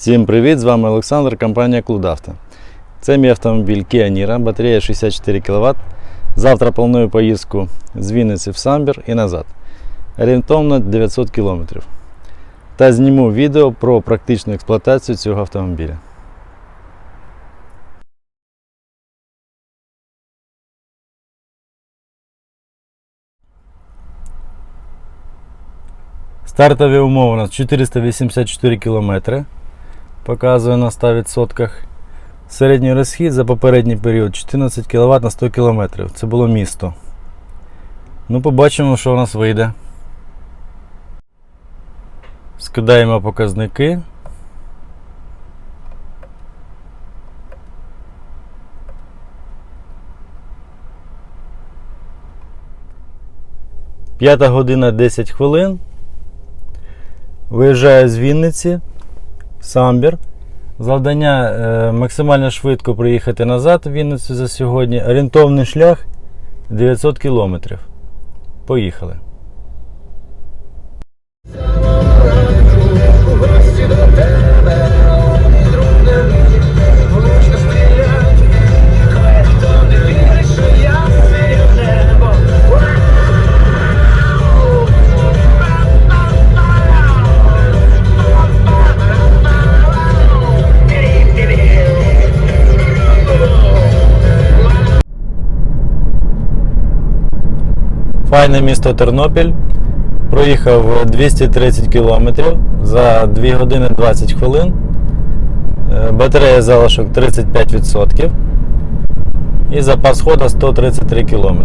Всім привіт! З вами Олександр, компанія Клудавто. Це мій автомобіль Kia Niro, батарея 64 кВт. Завтра планую поїздку з Вінниці в Самбір і назад. Орієнтовно 900 км. Та зніму відео про практичну експлуатацію цього автомобіля. Стартові умови у нас 484 км. Показує на 100%. Середній розхід за попередній період 14 кВт на 100 км. Це було місто. Ну, побачимо, що у нас вийде. Скидаємо показники. П'ята година 10 хвилин. Виїжджаю з Вінниці в Самбір. Завдання е, максимально швидко приїхати назад в Вінницю за сьогодні. Орієнтовний шлях 900 кілометрів. Поїхали. Файне місто Тернопіль. Проїхав 230 кілометрів за 2 години 20 хвилин. Е, Батарея залишок 35%. І запас хода 133 км.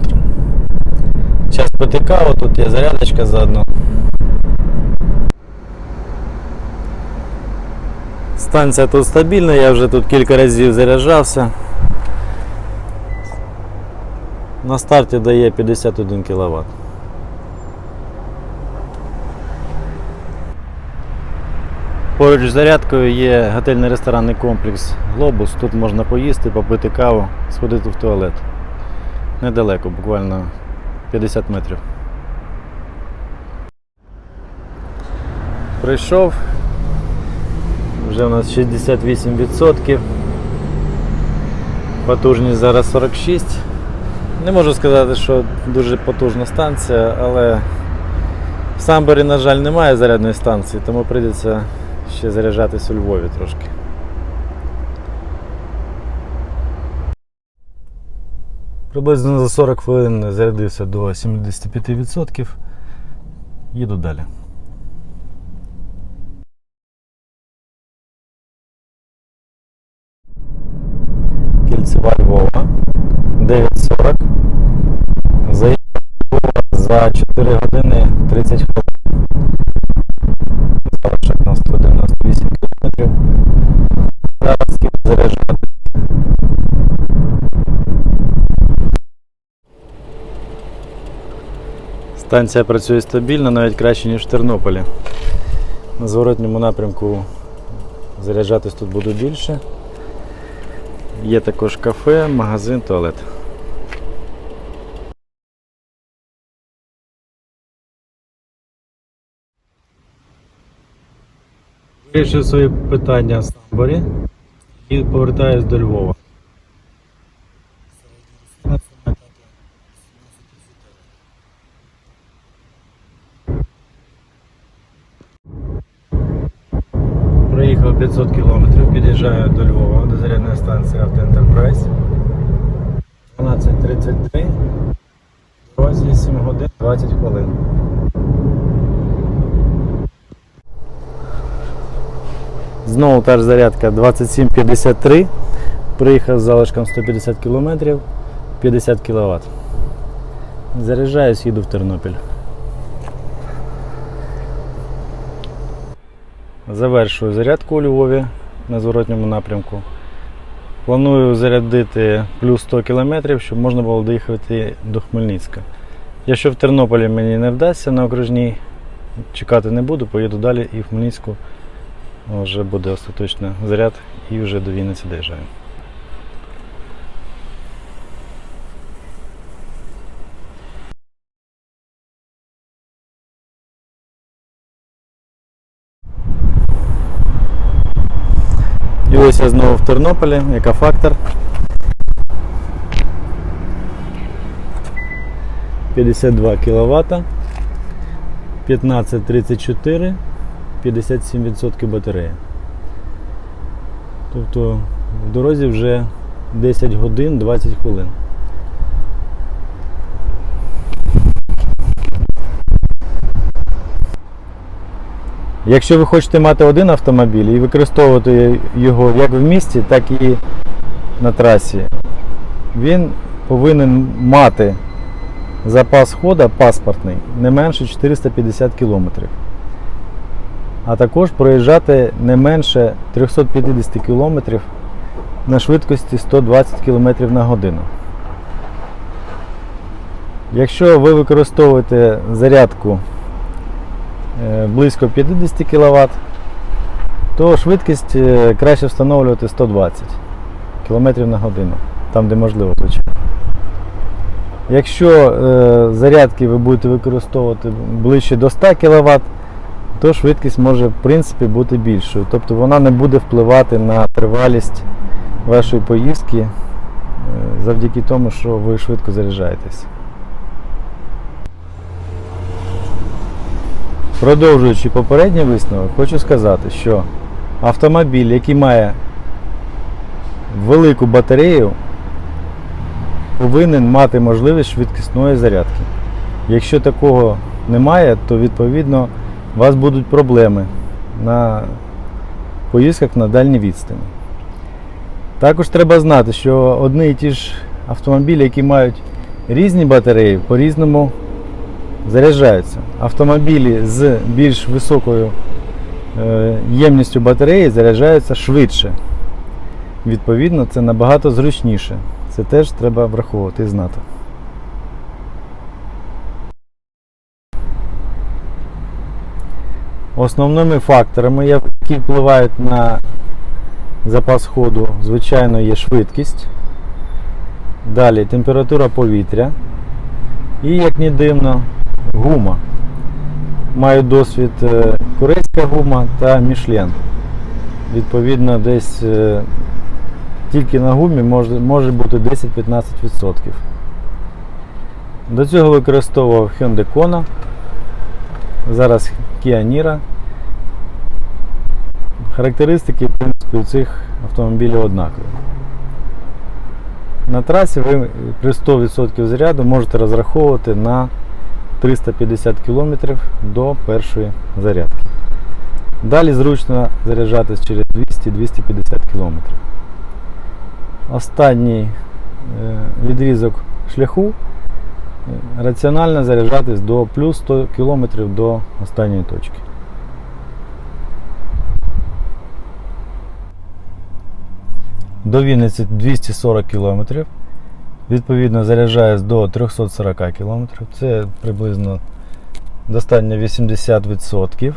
Пити каву, тут є зарядочка заодно. Станція тут стабільна, я вже тут кілька разів заряджався. На старті дає 51 кВт. Поруч з зарядкою є готельний ресторанний комплекс Глобус. Тут можна поїсти, попити каву, сходити в туалет. Недалеко, буквально 50 метрів. Прийшов. Вже у нас 68%. Потужність зараз 46. Не можу сказати, що дуже потужна станція, але в Самборі, на жаль, немає зарядної станції, тому прийдеться ще заряджатись у Львові трошки. Приблизно за 40 хвилин зарядився до 75%. Їду далі. Кільцева Львова. 9.40. Заїхав за 4 години 30 хвилин. Залишок на 198 км. Зараз їду заряджати. Станція працює стабільно, навіть краще, ніж в Тернополі. На зворотньому напрямку заряджатись тут буду більше. Є також кафе, магазин, туалет. Вирішив свої питання в Самборі і повертаюсь до Львова. Проїхав 500 кілометрів, під'їжджаю до Львова, до зарядної станції Auto Enterprise. 12.33. В дорозі 7 годин 20 хвилин. Знову та ж зарядка 2753. Приїхав з залишком 150 км, 50 кВт. Заряджаюсь, їду в Тернопіль. Завершую зарядку у Львові на зворотньому напрямку. Планую зарядити плюс 100 км, щоб можна було доїхати до Хмельницька. Якщо в Тернополі мені не вдасться на окружній, чекати не буду, поїду далі і в Хмельницьку вже буде остаточний заряд і вже до Вінниці доїжджаю. І ось я знову в Тернополі, яка фактор. 52 кВт, 1534, 57% батареї. Тобто в дорозі вже 10 годин 20 хвилин. Якщо ви хочете мати один автомобіль і використовувати його як в місті, так і на трасі, він повинен мати запас хода паспортний не менше 450 км. А також проїжджати не менше 350 км на швидкості 120 км на годину. Якщо ви використовуєте зарядку е, близько 50 кВт, то швидкість е, краще встановлювати 120 км на годину, там де можливо, звичайно. Якщо е, зарядки ви будете використовувати ближче до 100 кВт, то швидкість може в принципі бути більшою. Тобто вона не буде впливати на тривалість вашої поїздки е, завдяки тому, що ви швидко заряджаєтесь. Продовжуючи попередній висновок, хочу сказати, що автомобіль, який має велику батарею, повинен мати можливість швидкісної зарядки. Якщо такого немає, то відповідно у вас будуть проблеми на поїздках на дальній відстані. Також треба знати, що одні і ті ж автомобілі, які мають різні батареї, по-різному заряджаються. Автомобілі з більш високою е, ємністю батареї заряджаються швидше. Відповідно, це набагато зручніше. Це теж треба враховувати і знати. Основними факторами, які впливають на запас ходу, звичайно, є швидкість. Далі температура повітря. І, як не дивно, гума. Маю досвід е, корейська гума та Мішлен. Відповідно, десь е, тільки на гумі може, може бути 10-15%. До цього використовував Hyundai Kona, зараз Kia Niro. Характеристики в принципі, у цих автомобілів однакові. На трасі ви при 100% заряду можете розраховувати на 350 км до першої зарядки. Далі зручно заряджатись через 200-250 км. Останній е, відрізок шляху раціонально заряджатись до плюс 100 км до останньої точки. До Вінниці 240 км. Відповідно, заряджаюсь до 340 км. Це приблизно достатньо 80%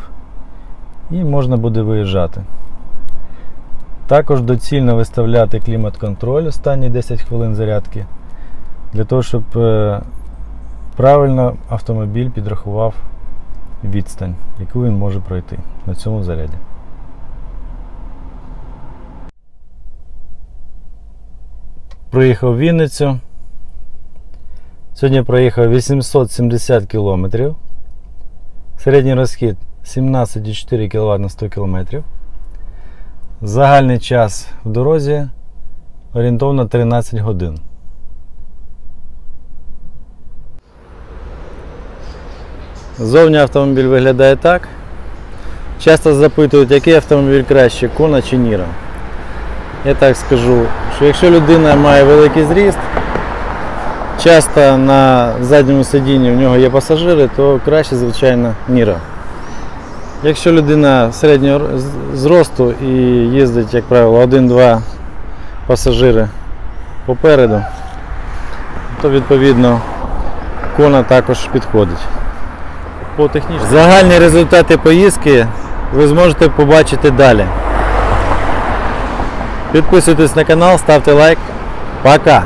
і можна буде виїжджати. Також доцільно виставляти клімат-контроль останні 10 хвилин зарядки, для того, щоб е, правильно автомобіль підрахував відстань, яку він може пройти на цьому заряді. Проїхав Вінницю. Сьогодні проїхав 870 км. Середній розхід 17,4 кВт на 100 км. Загальний час в дорозі орієнтовно 13 годин. Зовні автомобіль виглядає так. Часто запитують, який автомобіль краще, Кона чи Ніра. Я так скажу, що якщо людина має великий зріст, часто на задньому сидінні в нього є пасажири, то краще, звичайно, Ніра. Якщо людина середнього зросту і їздить, як правило, один-два пасажири попереду, то відповідно кона також підходить. По технічному. Загальні результати поїздки ви зможете побачити далі. Підписуйтесь на канал, ставте лайк. Пока!